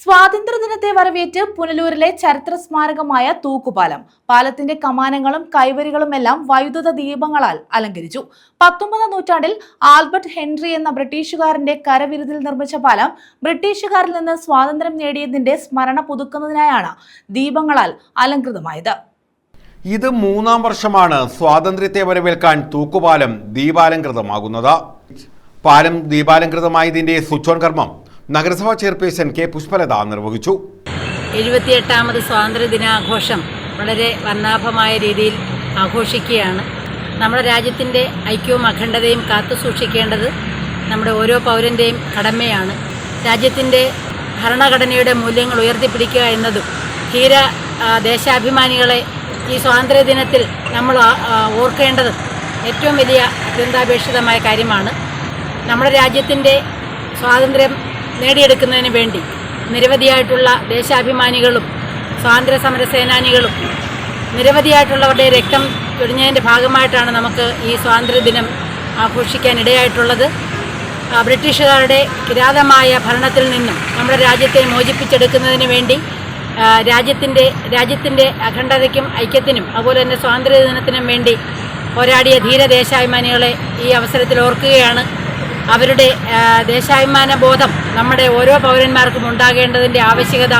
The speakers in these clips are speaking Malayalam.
സ്വാതന്ത്ര്യദിനത്തെ വരവേറ്റ് പുനലൂരിലെ ചരിത്ര സ്മാരകമായ തൂക്കുപാലം. പാലത്തിന്റെ കമാനങ്ങളും കൈവരികളും എല്ലാം വൈദ്യുത ദീപങ്ങളാൽ അലങ്കരിച്ചു. പത്തൊമ്പതാം നൂറ്റാണ്ടിൽ ആൽബർട്ട് ഹെൻറി എന്ന ബ്രിട്ടീഷുകാരന്റെ കരവിരുതിൽ നിർമ്മിച്ച പാലം ബ്രിട്ടീഷുകാരിൽ നിന്ന് സ്വാതന്ത്ര്യം നേടിയതിന്റെ സ്മരണ പുതുക്കുന്നതിനായാണ് ദീപങ്ങളാൽ അലങ്കൃതമായത് ഇത് മൂന്നാം വർഷമാണ് സ്വാതന്ത്ര്യത്തെ വരവേൽക്കാൻ തൂക്കുപാലം ദീപാലങ്കൃതമാകുന്നത് പാലം ദീപാലങ്കൃതമായതിന്റെ സ്വിച്ച് ഓൺ കർമ്മം നഗരസഭാ ചെയർപേഴ്സൺ കെ പുഷ്പലത നിർവഹിച്ചു. എഴുപത്തിയെട്ടാമത് സ്വാതന്ത്ര്യദിനാഘോഷം വളരെ വർണാഭമായ രീതിയിൽ ആഘോഷിക്കുകയാണ്. നമ്മുടെ രാജ്യത്തിന്റെ ഐക്യവും അഖണ്ഡതയും കാത്തു സൂക്ഷിക്കേണ്ടത് നമ്മുടെ ഓരോ പൗരന്റെയും കടമയാണ്. രാജ്യത്തിന്റെ ഭരണഘടനയുടെ മൂല്യങ്ങൾ ഉയർത്തിപ്പിടിക്കുക എന്നതും ധീര ദേശാഭിമാനികളെ ഈ സ്വാതന്ത്ര്യദിനത്തിൽ നമ്മൾ ആ, ഏറ്റവും വലിയ അത്യന്താപേക്ഷിതമായ കാര്യമാണ്. നമ്മുടെ രാജ്യത്തിന്റെ സ്വാതന്ത്ര്യം നേടിയെടുക്കുന്നതിന് വേണ്ടി നിരവധിയായിട്ടുള്ള ദേശാഭിമാനികളും സ്വാതന്ത്ര്യ സമര സേനാനികളും നിരവധിയായിട്ടുള്ളവരുടെ രക്തം ചൊരിഞ്ഞതിന്റെ ഭാഗമായിട്ടാണ് നമുക്ക് ഈ സ്വാതന്ത്ര്യദിനം ആഘോഷിക്കാൻ ഇടയായിട്ടുള്ളത്. ബ്രിട്ടീഷുകാരുടെ കിരാതമായ ഭരണത്തിൽ നിന്നും നമ്മുടെ രാജ്യത്തെ മോചിപ്പിച്ചെടുക്കുന്നതിന് വേണ്ടി രാജ്യത്തിന്റെ രാജ്യത്തിന്റെ അഖണ്ഡതയ്ക്കും ഐക്യത്തിനും അതുപോലെ തന്നെ സ്വാതന്ത്ര്യ ദിനത്തിനും വേണ്ടി പോരാടിയ ധീര ദേശാഭിമാനികളെ ഈ അവസരത്തിൽ ഓർക്കുകയാണ്. അവരുടെ ദേശാഭിമാന ബോധം നമ്മുടെ ഓരോ പൗരന്മാർക്കും ഉണ്ടാകേണ്ടതിന്റെ ആവശ്യകത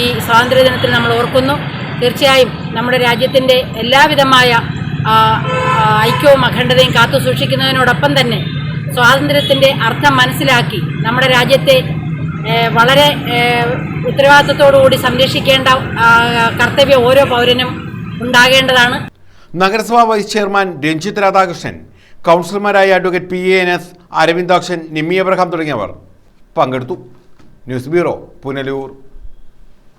ഈ സ്വാതന്ത്ര്യദിനത്തിൽ നമ്മൾ ഓർക്കുന്നു. തീർച്ചയായും നമ്മുടെ രാജ്യത്തിന്റെ എല്ലാവിധമായ ഐക്യവും അഖണ്ഡതയും കാത്തു സൂക്ഷിക്കുന്നതിനോടൊപ്പം തന്നെ സ്വാതന്ത്ര്യത്തിന്റെ അർത്ഥം മനസ്സിലാക്കി നമ്മുടെ രാജ്യത്തെ വളരെ ഉത്തരവാദിത്തത്തോടുകൂടി സംരക്ഷിക്കേണ്ട കർത്തവ്യം ഓരോ പൗരനും ഉണ്ടാകേണ്ടതാണ്. നഗരസഭാ വൈസ് ചെയർമാൻ രഞ്ജിത് രാധാകൃഷ്ണൻ കൗൺസിലർമാരായ advocate P A N S Aravindakshan Nimmi Abraham തുടങ്ങിയവർ പങ്കെടുത്തു. News bureau Punalur.